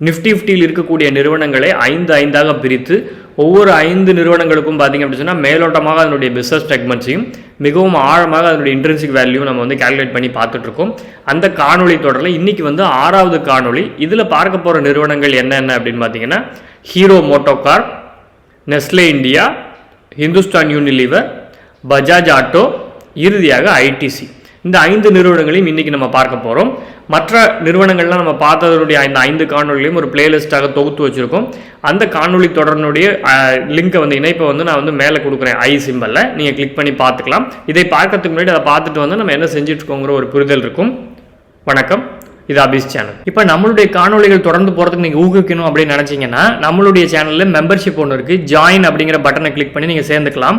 Nifty ஃபிஃப்டியில் இருக்கக்கூடிய நிறுவனங்களை ஐந்து ஐந்தாக பிரித்து ஒவ்வொரு ஐந்து நிறுவனங்களுக்கும் பார்த்தீங்க அப்படின்னு சொன்னால் மேலோட்டமாக அதனுடைய பிஸ்னஸ் செக்மெண்ட்ஸையும் மிகவும் ஆழமாக அதனுடைய இன்ட்ரென்சிக் வேல்யூ நம்ம வந்து கால்குலேட் பண்ணி பார்த்துட்ருக்கோம். அந்த காணொலி தொடரில் இன்றைக்கி வந்து ஆறாவது காணொளி. இதில் பார்க்க போகிற நிறுவனங்கள் என்னென்ன அப்படின்னு பார்த்தீங்கன்னா Hero MotoCorp Nestle India Hindustan Unilever Bajaj auto இறுதியாக ஐடிசி இந்த ஐந்து நிறுவனங்களையும் இன்றைக்கி நம்ம பார்க்க போகிறோம் மற்ற நிறுவனங்கள்லாம் நம்ம பார்த்ததனுடைய இந்த ஐந்து காணொலிகளையும் ஒரு பிளேலிஸ்ட்டாக தொகுத்து வச்சுருக்கோம். அந்த காணொளி தொடரினுடைய லிங்க்கை வந்து இணைப்பை வந்து நான் வந்து மேலே கொடுக்குறேன் ஐ சிம்பிளில் நீங்கள் கிளிக் பண்ணி பார்த்துக்கலாம். இதை பார்க்கறதுக்கு முன்னாடி அதை பார்த்துட்டு வந்து நம்ம என்ன செஞ்சுட்ருக்கோங்கிற ஒரு புரிதல் இருக்கும். வணக்கம். இது அபிஸ் சேனல் இப்போ நம்மளுடைய காணொளிகள் தொடர்ந்து போகிறதுக்கு நீங்கள் ஊக்குவிக்கணும் அப்படின்னு நினச்சிங்கன்னா நம்மளுடைய சேனலில் மெம்பர்ஷிப் ஒன்று இருக்குது ஜாயின் அப்படிங்கிற பட்டனை கிளிக் பண்ணி நீங்கள் சேர்ந்துக்கலாம்.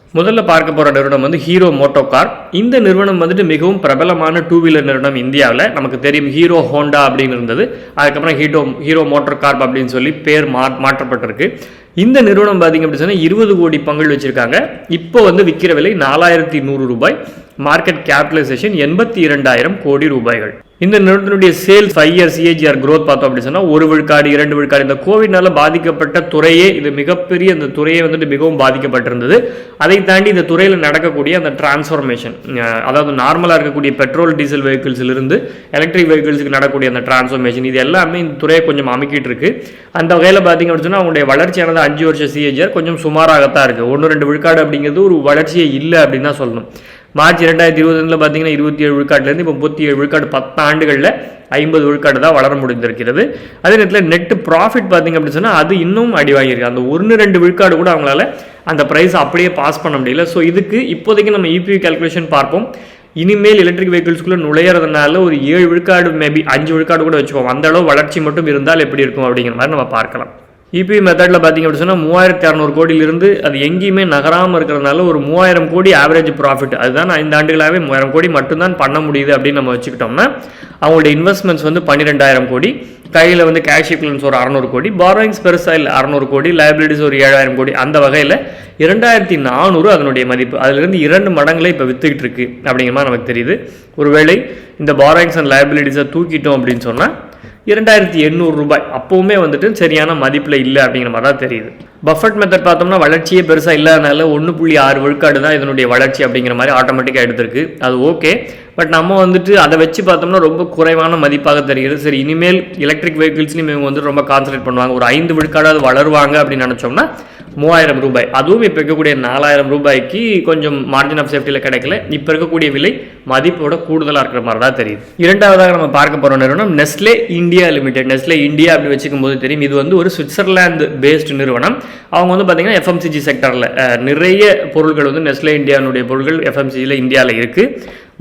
முதல்ல பார்க்க போகிற நிறுவனம் வந்து ஹீரோ மோட்டோ கார்ப் இந்த நிறுவனம் வந்துட்டு மிகவும் பிரபலமான டூ வீலர் நிறுவனம் இந்தியாவில். நமக்கு தெரியும் ஹீரோ ஹோண்டா அப்படின்னு இருந்தது. அதுக்கப்புறம் ஹீரோ ஹீரோ மோட்டோர் கார்ப் அப்படின்னு சொல்லி பேர் மா மாற்றப்பட்டிருக்கு. இந்த நிறுவனம் பார்த்திங்க அப்படின்னு சொன்னால் இருபது கோடி பங்குகள் வச்சுருக்காங்க. இப்போ வந்து விற்கிற விலை நாலாயிரத்தி நூறு ரூபாய். மார்க்கெட் கேபிட்டலைசேஷன் எண்பத்தி இரண்டாயிரம் கோடி ரூபாய்கள். இந்த நிறுவனத்தினுடைய sales five year CAGR growth பார்த்தோம் அப்படின்னு சொன்னால் ஒரு விழுக்காடு இரண்டு விழுக்காடு. இந்த கோவிட்னால பாதிக்கப்பட்ட துறையே இது மிகப்பெரிய இந்த துறையே வந்துட்டு மிகவும் பாதிக்கப்பட்டிருந்தது. அதை தாண்டி இந்த துறையில் நடக்கக்கூடிய அந்த டிரான்ஸ்ஃபர்மேஷன் அதாவது நார்மலாக இருக்கக்கூடிய பெட்ரோல் டீசல் வெஹிக்கிள்ஸ்லேருந்து எலக்ட்ரிக் வெஹிக்கிள்ஸுக்கு நடக்கக்கூடிய அந்த டிரான்ஸ்ஃபர்மேஷன் இது எல்லாமே இந்த துறையை கொஞ்சம் அமைக்கிட்டு இருக்கு. அந்த வகையில் பார்த்தீங்க அப்படின்னு சொன்னால் அவங்களுடைய வளர்ச்சியானது அஞ்சு வருஷம் சிஏஜிஆர் கொஞ்சம் சுமாராகத்தான் இருக்குது ஒன்று ரெண்டு விழுக்காடு அப்படிங்கிறது ஒரு வளர்ச்சியே இல்லை அப்படின்னு தான் சொல்லணும். மார்ச் ரெண்டாயிரத்தி இருபதுல பார்த்தீங்கன்னா இருபத்தி ஏழு விழுக்காட்டிலேருந்து இப்போ முப்பத்தி ஏழு விழுக்காடு பத்து ஆண்டுகளில் ஐம்பது விழுக்காடு தான் வளர முடிந்திருக்கிறது. அதே நேரத்தில் நெட் ப்ராஃபிட் பார்த்தீங்க அப்படின்னு சொன்னால் அது இன்னும் அடி வாங்கியிருக்கு. அந்த ஒன்று ரெண்டு விழுக்காடு கூட அவங்களால அந்த ப்ரைஸ் அப்படியே பாஸ் பண்ண முடியல. ஸோ இதுக்கு இப்போதைக்கு நம்ம இபிஐ கால்குலேஷன் பார்ப்போம். இனிமேல் எலக்ட்ரிக் வெஹிக்கிள்ஸ்குள்ளே நுழையிறதுனால ஒரு ஏழு விழுக்காடு மேபி அஞ்சு விழுக்காடு கூட வச்சுப்போம் அந்த அளவு வளர்ச்சி மட்டும் இருந்தால் எப்படி இருக்கும் அப்படிங்கிற மாதிரி நம்ம பார்க்கலாம். இபி மெத்தடில் பார்த்தீங்க அப்படின்னு சொன்னால் மூவாயிரத்தி அறநூறு கோடியிலிருந்து அது எங்கேயுமே நகராமல் இருக்கிறதுனால ஒரு மூவாயிரம் கோடி ஆவரேஜ் ப்ராஃபிட் அதுதான் ஐந்து ஆண்டுகளாகவே மூவாயிரம் கோடி மட்டும்தான் பண்ண முடியுது அப்படின்னு நம்ம வச்சுக்கிட்டோம்னா அவங்களுடைய இன்வெஸ்ட்மெண்ட்ஸ் வந்து பன்னிரெண்டாயிரம் கோடி கையில் வந்து கேஷ் ஈக்குவலன்ஸ் ஒரு அறநூறு கோடி பாரோயிங்ஸ் பெருசாக இல்லை அறநூறு கோடி லைபிலிட்டிஸ் ஒரு ஏழாயிரம் கோடி அந்த வகையில் இரண்டாயிரத்தி நானூறு அதனுடைய மதிப்பு. அதிலிருந்து இரண்டு மடங்களை இப்போ விற்றுக்கிட்டு இருக்கு அப்படிங்கிற மாதிரி நமக்கு தெரியுது. ஒருவேளை இந்த பாரோயிங்ஸ் அண்ட் லைபிலிட்டிஸை தூக்கிட்டோம் அப்படின்னு சொன்னால் இரண்டாயிரத்தி எண்ணூறு ரூபாய். அப்போவுமே வந்துட்டு சரியான மதிப்பில் இல்லை அப்படிங்கிற மாதிரி தான் தெரியுது. பஃபட் மெத்தட் பார்த்தோம்னா வளர்ச்சியே பெருசாக இல்லாதனால ஒன்று புள்ளி ஆறு விழுக்காடு தான் இதனுடைய வளர்ச்சி அப்படிங்கிற மாதிரி ஆட்டோமேட்டிக்காக எடுத்திருக்கு. அது ஓகே பட் நம்ம வந்துட்டு அதை வச்சு பார்த்தோம்னா ரொம்ப குறைவான மதிப்பாக தெரிகிறது. சரி இனிமேல் எலக்ட்ரிக் வெஹிக்கிள்ஸ்லையும் இவங்க வந்து ரொம்ப கான்சன்ட்ரேட் பண்ணுவாங்க. ஒரு ஐந்து விழுக்காடாவது வளருவாங்க அப்படின்னு நினச்சோம்னா மூவாயிரம் ரூபாய். அதுவும் இப்போ இருக்கக்கூடிய நாலாயிரம் ரூபாய்க்கு கொஞ்சம் மார்ஜின் ஆஃப் சேஃப்டியில் கிடைக்கல. இப்போ இருக்கக்கூடிய விலை மதிப்போட கூடுதலாக இருக்கிற மாதிரி தான் தெரியுது. இரண்டாவதாக நம்ம பார்க்க போகிற நிறுவனம் Nestle India limited. Nestle India அப்படி வச்சுக்கும் போது தெரியும். இது வந்து ஒரு சுவிட்சர்லாந்து பேஸ்டு நிறுவனம். அவங்க வந்து பார்த்தீங்கன்னா எஃப்எம்சிஜி செக்டரில் நிறைய பொருட்கள் வந்து நெஸ்லே இந்தியானுடைய பொருட்கள் எஃப்எம்சிஜியில் இந்தியாவில் இருக்குது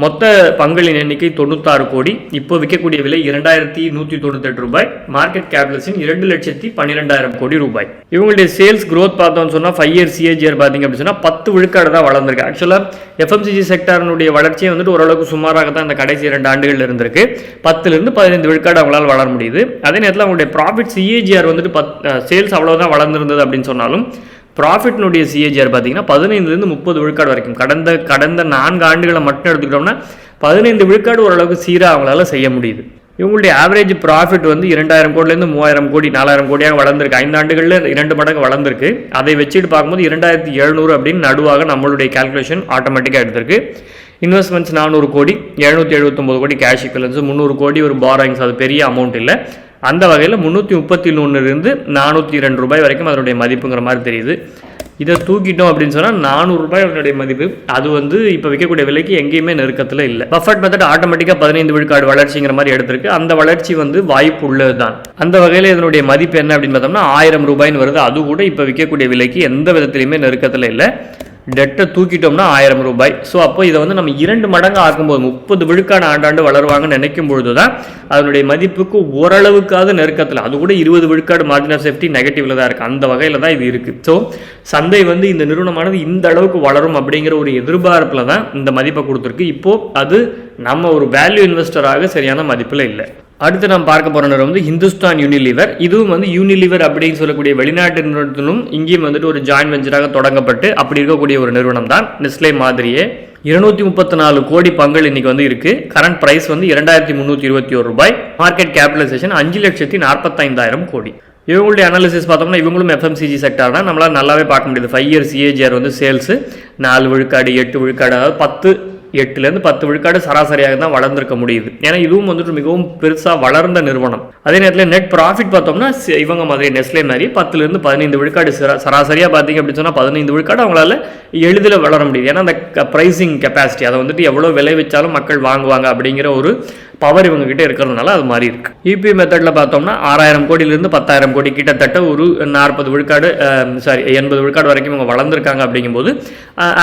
மொத்த பங்களின் எண்ணிக்கை தொண்ணூத்தாறு கோடி. இப்போ விற்கக்கூடிய விலை இரண்டாயிரத்தி நூற்றி தொண்ணூத்தெட்டு ரூபாய். மார்க்கெட் கேபிட்டல்ஸின் இரண்டு லட்சத்தி பன்னிரெண்டாயிரம் கோடி ரூபாய். இவங்களுடைய சேல்ஸ் க்ரோத் பார்த்தோம்னு சொன்னால் ஃபைவ் இயர் சிஏஜிஆர் பார்த்தீங்க அப்படின்னு சொன்னால் பத்து விழுக்காடு தான் வளர்ந்துருக்கு. ஆக்சுவலாக எஃப்எம்சிஜி செக்டாரனுடைய வளர்ச்சியை வந்துட்டு ஓரளவுக்கு சுமாராக தான் இந்த கடைசி இரண்டு ஆண்டுகள் இருந்திருக்கு. பத்துலேருந்து பதினைந்து விழுக்காடு அவங்களால வளர முடியுது. அதே நேரத்தில் அவங்களுடைய ப்ராஃபிட் சிஏஜிஆர் வந்துட்டு பத் சேல்ஸ் அவ்வளோதான் வளர்ந்துருந்தது அப்படின்னு சொன்னாலும் ப்ராஃபிட்னுடைய சிஏஜிஆர் பார்த்தீங்கன்னா பதினைந்துலேருந்து முப்பது விழுக்காடு வரைக்கும். கடந்த கடந்த நான்கு ஆண்டுகளை மட்டும் எடுத்துக்கிட்டோம்னா பதினைந்து விழுக்காடு ஓரளவுக்கு சீராக அவங்களால செய்ய முடியுது. இவங்களுடைய ஆவரேஜ் ப்ராஃபிட் வந்து இரண்டாயிரம் கோடிலேருந்து மூவாயிரம் கோடி நாலாயிரம் கோடியாக வளர்ந்துருக்கு. ஐந்து ஆண்டுகளில் இரண்டு மடங்கு வளர்ந்துருக்கு. அதை வச்சுட்டு பார்க்கும்போது இரண்டாயிரத்தி எழுநூறு அப்படின்னு நடுவாக நம்மளுடைய கால்குலேஷன் ஆட்டோமேட்டிக்காக எடுத்திருக்கு. இன்வெஸ்ட்மெண்ட்ஸ் நானூறு கோடி எழுநூற்றி எழுபத்தொம்போது கோடி கேஷ் இக்கலன்ஸ் முந்நூறு கோடி ஒரு பாரோயிங்ஸ் அது பெரிய அமௌண்ட் இல்லை. அந்த வகையில் முந்நூற்றி முப்பத்தி ஒன்றுலேருந்து நானூற்றி ரெண்டு ரூபாய் வரைக்கும் அதனுடைய மதிப்புங்கிற மாதிரி தெரியுது. இதை தூக்கிட்டோம் அப்படின்னு சொன்னால் நானூறுரூபாய் அதனுடைய மதிப்பு. அது வந்து இப்போ விற்கக்கூடிய விலைக்கு எங்கேயுமே நெருக்கத்தில் இல்லை. பஃபட் மெத்தட் ஆட்டோமேட்டிக்காக பதினைந்து விழுக்காடு வளர்ச்சிங்கிற மாதிரி எடுத்திருக்கு. அந்த வளர்ச்சி வந்து வாய்ப்பு உள்ளது தான் அந்த வகையில் இதனுடைய மதிப்பு என்ன அப்படின்னு பார்த்தோம்னா ஆயிரம் ரூபாய்னு வருது. அது கூட இப்போ விற்கக்கூடிய விலைக்கு எந்த விதத்திலையுமே நெருக்கத்தில் இல்லை. டெட்டை தூக்கிட்டோம்னா ஆயிரம் ரூபாய். ஸோ அப்போ இதை வந்து நம்ம இரண்டு மடங்கு ஆக்கும்போது முப்பது விழுக்கான ஆண்டாண்டு வளருவாங்கன்னு நினைக்கும் பொழுது தான் அதனுடைய மதிப்புக்கு ஓரளவுக்காவது நெருக்கத்தில் அது கூட இருபது விழுக்காடு மார்ஜின் ஆஃப் சேஃப்டி நெகட்டிவில் தான் இருக்குது அந்த வகையில் தான் இது இருக்குது ஸோ சந்தை வந்து இந்த நிறுவனமானது இந்த அளவுக்கு வளரும் அப்படிங்கிற ஒரு எதிர்பார்ப்பில் தான் இந்த மதிப்பை கொடுத்துருக்கு. இப்போது அது நம்ம ஒரு வேல்யூ இன்வெஸ்டராக சரியான மதிப்பில் இல்லை. அடுத்து நாம் பார்க்க போகிற வந்து ஹிந்துஸ்தான் யூனிலிவர் இதுவும் வந்து யூனிலிவர் அப்படின்னு சொல்லக்கூடிய வெளிநாட்டு நிறுவனத்திலும் இங்கேயும் வந்துட்டு ஒரு ஜாயின் வெஞ்சராக தொடங்கப்பட்டு அப்படி இருக்கக்கூடிய ஒரு நிறுவனம் தான் நெஸ்லே மாதிரியே. இருநூத்தி முப்பத்தி நாலு கோடி பங்கள் இன்னைக்கு வந்து இருக்கு. கரண்ட் பிரைஸ் வந்து இரண்டாயிரத்தி முந்நூற்றி இருபத்தி ஒரு ரூபாய். மார்க்கெட் கேபிடலைசேஷன் அஞ்சு லட்சத்தி நாற்பத்தைந்தாயிரம் கோடி. இவங்களுடைய அனாலிசிஸ் பார்த்தோம்னா இவங்களும் எஃப்எம்சிஜி செக்டார்னா நம்மளால் நல்லாவே பார்க்க முடியுது. ஃபைவ் இயர்ஸ் சிஏஜிஆர் வந்து சேல்ஸு நாலு விழுக்காடு எட்டு விழுக்காடு அதாவது பத்து எட்டுலேருந்து பத்து விழுக்காடு சராசரியாக தான் வளர்ந்துருக்க முடியுது. ஏன்னா இதுவும் வந்துட்டு மிகவும் பெருசாக வளர்ந்த நிறுவனம். அதே நேரத்தில் நெட் ப்ராஃபிட் பார்த்தோம்னா இவங்க மாதிரி நெஸ்லே மாதிரி பத்துலேருந்து பதினைந்து விழுக்காடு சரா சராசரியாக பார்த்தீங்க அப்படின்னு சொன்னால் பதினைந்து விழுக்காடு அவங்களால எளிதில் வளர முடியுது. ஏன்னா அந்த ப்ரைசிங் கெப்பாசிட்டி அதை வந்துட்டு எவ்வளோ விளைவிச்சாலும் மக்கள் வாங்குவாங்க அப்படிங்கிற ஒரு பவர் இவங்ககிட்ட இருக்கிறதுனால அது மாதிரி இருக்கு. இபி மெத்தடில் பார்த்தோம்னா ஆறாயிரம் கோடியிலிருந்து பத்தாயிரம் கோடி கிட்டத்தட்ட ஒரு நாற்பது விழுக்காடு சாரி எண்பது விழுக்காடு வரைக்கும் இவங்க வளர்ந்துருக்காங்க அப்படிங்கும்போது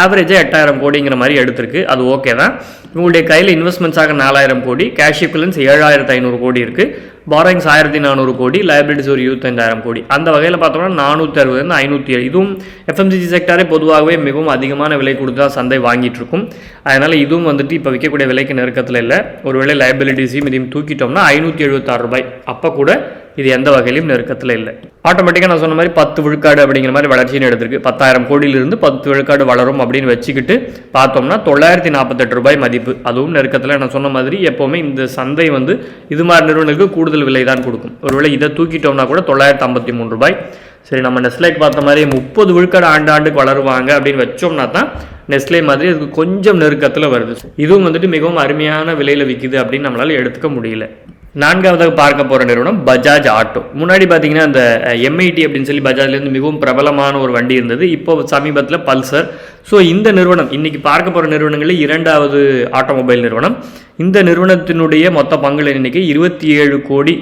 ஆவரேஜாக எட்டாயிரம் கோடிங்கிற மாதிரி எடுத்திருக்கு. அது ஓகே தான். இவங்களுடைய கையில் இன்வெஸ்ட்மெண்ட்ஸாக நாலாயிரம் கோடி கேஷ் இக்குலன்ஸ் ஏழாயிரத்து ஐநூறு கோடி இருக்குது பாரோயிங்ஸ் ஆயிரத்தி நானூறு கோடி லைபிலிட்டிஸ் ஒரு இருபத்தஞ்சாயிரம் கோடி. அந்த வகையில் பார்த்தோம்னா நானூற்றி அறுபதுலேருந்து ஐநூற்றி ஏழு. இதுவும் எஃப்எம்சிஜி செக்டாரே பொதுவாகவே மிகவும் அதிகமான விலை கொடுத்து தான் சந்தை வாங்கிட்டு இருக்கும். அதனால் இதுவும் வந்துட்டு இப்போ விற்கக்கூடிய விலைக்கு நெருக்கத்தில் இல்லை. ஒருவேளை லைபிலிட்டிஸையும் இதையும் தூக்கிட்டோம்னா ஐநூற்றி எழுபத்தாறு ரூபாய். அப்போ கூட இது எந்த வகையிலும் நெருக்கத்தில் இல்லை. ஆட்டோமேட்டிக்காக நான் சொன்ன மாதிரி பத்து விழுக்காடு அப்படிங்கிற மாதிரி வளர்ச்சின்னு எடுத்திருக்கு. பத்தாயிரம் கோடியிலிருந்து பத்து விழுக்காடு வளரும் அப்படின்னு வச்சுக்கிட்டு பார்த்தோம்னா தொள்ளாயிரத்தி நாற்பத்தெட்டு ரூபாய் மதிப்பு. அதுவும் நெருக்கத்தில். நான் சொன்ன மாதிரி எப்போவுமே இந்த சந்தை வந்து இது மாதிரி நிறுவனங்களுக்கு கூடுதல் விலை தான் கொடுக்கும். ஒருவேளை இதை தூக்கிட்டோம்னா கூட தொள்ளாயிரத்தி ஐம்பத்தி மூணு ரூபாய். சரி நம்ம நெஸ்லேக்கு பார்த்த மாதிரி முப்பது விழுக்காடு ஆண்டு ஆண்டுக்கு வளருவாங்க அப்படின்னு வச்சோம்னா தான் நெஸ்லே மாதிரி அதுக்கு கொஞ்சம் நெருக்கத்தில் வருது. இதுவும் வந்துட்டு மிகவும் அருமையான விலையில் விற்கிது அப்படின்னு நம்மளால் எடுத்துக்க முடியல. நான்காவதாக பார்க்க போகிற நிறுவனம் பஜாஜ் ஆட்டோ. முன்னாடி பார்த்தீங்கன்னா அந்த எம்ஐடி அப்படின்னு சொல்லி பஜாஜ்லேருந்து மிகவும் பிரபலமான ஒரு வண்டி இருந்தது. இப்போ சமீபத்தில் பல்சர் ஸோ இந்த நிறுவனம் இன்னைக்கு பார்க்க போகிற நிறுவனங்களில் இரண்டாவது ஆட்டோமொபைல் நிறுவனம். இந்த நிறுவனத்தினுடைய மொத்த பங்குகள் எண்ணிக்கை இருபத்தி ஏழு கோடி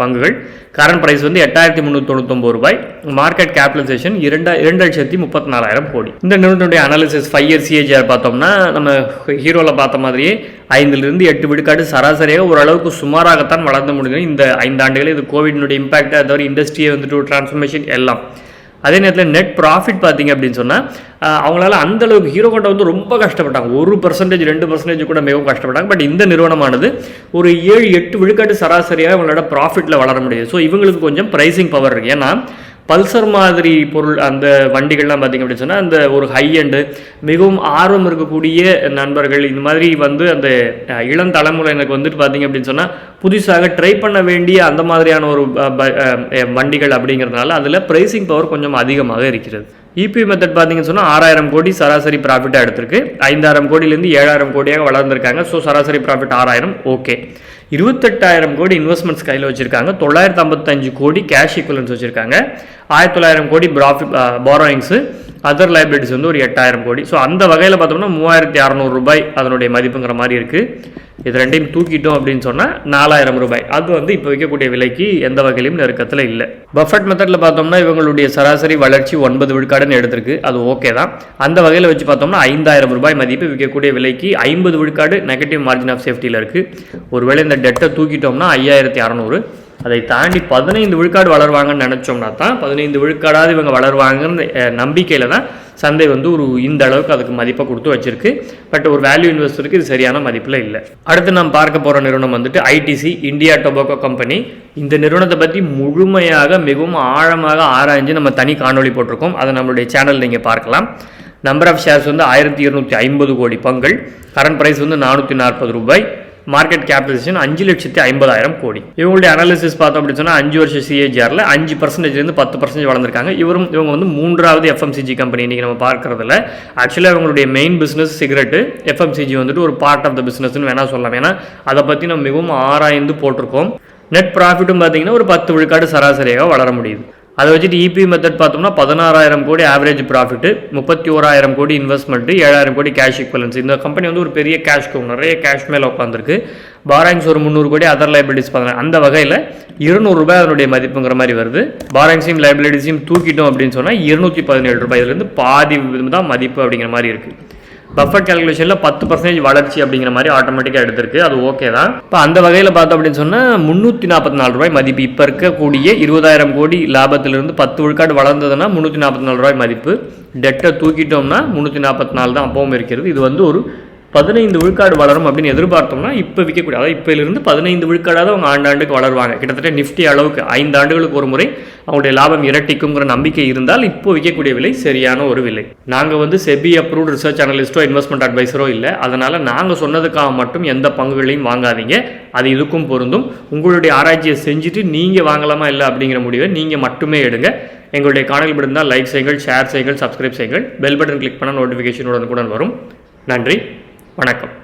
பங்குகள். கரண்ட் ப்ரைஸ் வந்து எட்டாயிரத்தி முந்நூற்றி தொண்ணூத்தொம்பது ரூபாய். மார்க்கெட் கேபிடலைசேஷன் இரண்டா இரண்டு லட்சத்தி முப்பத்தி நாலாயிரம் கோடி. இந்த நிறுவனத்துடைய அனாலிசிஸ் ஃபைவ் இயர் சிஏஜிஆர் பார்த்தோம்னா நம்ம ஹீரோவில் பார்த்த மாதிரியே ஐந்திலிருந்து எட்டு விடுக்காடு சராசரியாக ஓரளவுக்கு சுமாராகத்தான் வளர்ந்து முடியும் இந்த ஐந்து ஆண்டுகளில் இது கோவிடினுடைய இம்பாக்ட் அதாவது இண்டஸ்ட்ரியை வந்துட்டு ட்ரான்ஸ்ஃபர்மேஷன் டிரான்ஸ்ஃபர்மேஷன் எல்லாம். அதே நேரத்தில் நெட் ப்ராஃபிட் பார்த்தீங்க அப்படின்னு சொன்னால் அவங்களால அந்த அளவுக்கு ஹீரோ கோட்டை வந்து ரொம்ப கஷ்டப்பட்டாங்க. ஒரு பர்சன்டேஜ் ரெண்டு பர்சன்டேஜ் கூட மிகவும் கஷ்டப்பட்டாங்க. பட் இந்த நிறுவனமானது ஒரு ஏழு எட்டு விழுக்காட்டு சராசரியாக அவங்களோட ப்ராஃபிட்டில் வளர முடியுது. ஸோ இவங்களுக்கு கொஞ்சம் ப்ரைசிங் பவர் இருக்குது ஏன்னா பல்சர் மாதிரி பொருள் அந்த வண்டிகள்லாம் பார்த்திங்க அப்படின்னு சொன்னால் அந்த ஒரு ஹை அண்டு மிகவும் ஆர்வம் இருக்கக்கூடிய நண்பர்கள் இந்த மாதிரி வந்து அந்த இளம் தலைமுறையினருக்கு வந்துட்டு பார்த்தீங்க அப்படின்னு சொன்னால் புதுசாக ட்ரை பண்ண வேண்டிய அந்த மாதிரியான ஒரு வண்டிகள் அப்படிங்கிறதுனால அதில் ப்ரைசிங் பவர் கொஞ்சம் அதிகமாக இருக்கிறது. இபி மெத்தட் பார்த்தீங்கன்னு சொன்னால் ஆறாயிரம் கோடி சராசரி ப்ராஃபிட்டாக எடுத்திருக்கு. ஐந்தாயிரம் கோடியிலேருந்து ஏழாயிரம் கோடியாக வளர்ந்துருக்காங்க. ஸோ சராசரி ப்ராஃபிட் ஆறாயிரம் ஓகே இருபத்தெட்டாயிரம் கோடி இன்வெஸ்ட்மெண்ட்ஸ் கையில் வச்சுருக்காங்க. தொள்ளாயிரத்து ஐம்பத்தஞ்சு கோடி கேஷ் ஈக்குவலன்ஸ் வச்சுருக்காங்க. ஆயிரத்தி தொள்ளாயிரம் கோடி ப்ராஃபிட் பாரோயிங்ஸு அதர் லைபிலிட்டிஸ் வந்து ஒரு எட்டாயிரம் கோடி. ஸோ அந்த வகையில் பார்த்தோம்னா மூவாயிரத்தி அறநூறு ரூபாய் அதனுடைய மதிப்புங்கிற மாதிரி இருக்குது இது ரெண்டையும் தூக்கிட்டோம் அப்படின்னு சொன்னால் நாலாயிரம் ரூபாய். அது வந்து இப்போ விற்கக்கூடிய விலைக்கு எந்த வகையிலும் நெருக்கத்தில் இல்லை. பஃபட் மெத்தடில் பார்த்தோம்னா இவங்களுடைய சராசரி வளர்ச்சி ஒன்பது விழுக்காடுன்னு எடுத்திருக்கு. அது ஓகே தான். அந்த வகையில் வச்சு பார்த்தோம்னா ஐந்தாயிரம் ரூபாய் மதிப்பு விற்கக்கூடிய விலைக்கு ஐம்பது விழுக்காடு நெகட்டிவ் மார்ஜின் ஆஃப் சேஃப்டியில் இருக்குது ஒருவேளை இந்த டெட்டை தூக்கிட்டோம்னா ஐயாயிரத்தி அறநூறு. அதை தாண்டி பதினைந்து விழுக்காடு வளருவாங்கன்னு நினச்சோம்னா தான் பதினைந்து விழுக்காடாவது இவங்க வளருவாங்கன்னு நம்பிக்கையில் தான் சந்தை வந்து ஒரு இந்த அளவுக்கு அதுக்கு மதிப்பை கொடுத்து வச்சிருக்கு. பட் ஒரு வேல்யூ இன்வெஸ்டருக்கு இது சரியான மதிப்பில் இல்லை. அடுத்து நாம் பார்க்க போகிற நிறுவனம் வந்துட்டு ஐடிசி இந்தியா டொபாக்கோ கம்பெனி இந்த நிறுவனத்தை பற்றி முழுமையாக மிகவும் ஆழமாக ஆராய்ஞ்சு நம்ம தனி காணொளி போட்டிருக்கோம். அதை நம்மளுடைய சேனல் நீங்கள் பார்க்கலாம். நம்பர் ஆஃப் ஷேர்ஸ் வந்து ஆயிரத்தி இருநூற்றி ஐம்பது கோடி பங்கள் கரண்ட் ப்ரைஸ் வந்து நானூற்றி நாற்பது ரூபாய். மார்க்கெட் கேபிடலைசேஷன் அஞ்சு லட்சத்தி ஐம்பதாயிரம் கோடி. இவங்களுடைய அனாலிசிஸ் பார்த்தோம் அப்படின்னு சொன்னால் அஞ்சு வருஷம் சிஏஜிஆரில் அஞ்சு பர்சன்டேஜ்லேருந்து பத்து பர்சன்டேஜ் வளர்ந்துருக்காங்க. இவரும் இவங்க வந்து மூன்றாவது எஃப்எம்சிஜி கம்பெனி இன்றைக்கி நம்ம பார்க்குறதுல. ஆக்சுவலாக இவங்களுடைய மெயின் பிஸ்னஸ் சிகரெட்டு எஃப்எம்சிஜி வந்துட்டு ஒரு பார்ட் ஆஃப் த பிஸ்னஸ்னு வேணால் சொல்லலாம். ஏன்னா அதை பற்றி நம்ம மிகவும் ஆராய்ந்து போட்டிருக்கோம். நெட் ப்ராஃபிட்டும் பார்த்தீங்கன்னா ஒரு பத்து விழுக்காடு சராசரியாக வளர முடியுது. அதை வச்சுட்டு இபி மெத்தட் பார்த்தோம்னா பதினாறாயிரம் கோடி ஆவரேஜ் ப்ராஃபிட்டு முப்பத்தி ஓராயிரம் கோடி இன்வெஸ்ட்மெண்ட்டு ஏழாயிரம் கோடி கேஷ் ஈக்குவலன்ஸ் இந்த கம்பெனி வந்து ஒரு பெரிய கேஷ் கோ நிறைய கேஷ் மேலே உட்காந்துருக்கு பாராங்ஸ் ஒரு முந்நூறு கோடி அதர் லைபிலிட்டிஸ் பார்த்தோம் அந்த வகையில் இருநூறுபாய் அதனுடைய மதிப்புங்கிற மாதிரி வருது. பாராங்ஸையும் லைபிலிட்டிஸையும் தூக்கிட்டோம் அப்படின்னு சொன்னால் இருநூற்றி பதினேழு ரூபாய். இதுலேருந்து பாதி தான் மதிப்பு அப்படிங்கிற மாதிரி இருக்குது பஃபர் கால்குலேஷனில் பத்து பர்சன்டேஜ் வளர்ச்சி அப்படிங்கிற மாதிரி ஆட்டோமேட்டிக்காக எடுத்திருக்கு. அது ஓகே தான். இப்போ அந்த வகையில் பார்த்தோம் அப்படின்னு சொன்னால் முந்நூற்றி நாற்பத்தி நாலு ரூபாய் மதிப்பு. இப்போ இருக்கக்கூடிய இருபதாயிரம் கோடி லாபத்திலிருந்து பத்து விழுக்காடு வளர்ந்ததுன்னா முந்நூற்றி நாற்பத்தி நாலு ரூபாய் மதிப்பு. டெட்டை தூக்கிட்டோம்னா முந்நூற்றி நாற்பத்தி நாலு தான் அப்பவும் இருக்கிறது. இது வந்து ஒரு பதினைந்து விழுக்காடு வளரும் அப்படின்னு எதிர்பார்த்தோம்னா இப்போ விற்கக்கூடிய அதாவது இப்போலிருந்து பதினைந்து விழுக்காடாவது அவங்க ஆண்டாண்டுக்கு வளருவாங்க. கிட்டத்தட்ட நிஃப்டி அளவுக்கு ஐந்து ஆண்டுகளுக்கு ஒரு முறை அவங்களுடைய லாபம் இரட்டிக்குங்கிற நம்பிக்கை இருந்தால் இப்போ விற்கக்கூடிய விலை சரியான ஒரு விலை. நாங்கள் வந்து செபி அப்ரூவ்ட் ரிசர்ச் அனலிஸ்ட்டோ இன்வெஸ்ட்மெண்ட் அட்வைஸரோ இல்லை. அதனால் நாங்கள் சொன்னதுக்காக மட்டும் எந்த பங்குகளையும் வாங்காதீங்க. அது இதுக்கும் பொருந்தும். உங்களுடைய ஆராய்ச்சியை செஞ்சுட்டு நீங்கள் வாங்கலாமா இல்லை அப்படிங்கிற முடிவை நீங்கள் மட்டுமே எடுங்க. எங்களுடைய காணொலி இருந்தால் லைக் செய்யுங்கள் ஷேர் செய்யுங்கள் சப்ஸ்கிரைப் செய்யுங்கள். பெல் பட்டன் கிளிக் பண்ணால் நோட்டிஃபிகேஷன் உடனுக்குடன் வரும். நன்றி. வணக்கம்.